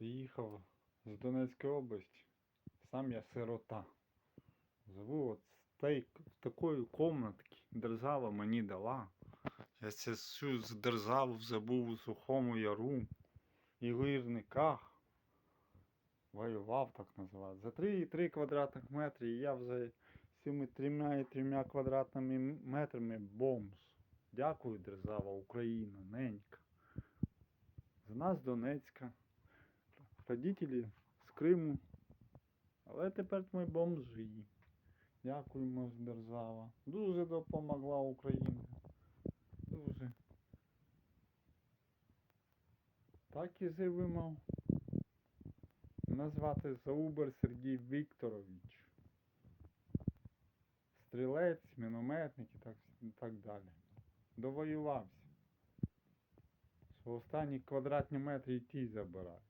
Приїхав з Донецької області. Сам я сирота. Живу от в той- в такої комнатки. Держава мені дала. Я це всю державу забув у сухому яру і гірниках. Воював, так називають. За 3,3 квадратних метри я вже з цими 3,3 квадратними метрами бомж. Дякую, держава Україна, ненька. З нас Донецька. Родителі з Криму. Але тепер ми бомжі. Дякуємо, держава. Дуже допомогла Україна. Дуже. Так і живемо. Мене звати Заубер Сергій Вікторович. Стрілець, мінометник і так, так далі. Довоювався. Що останні квадратні метри і ті забирають.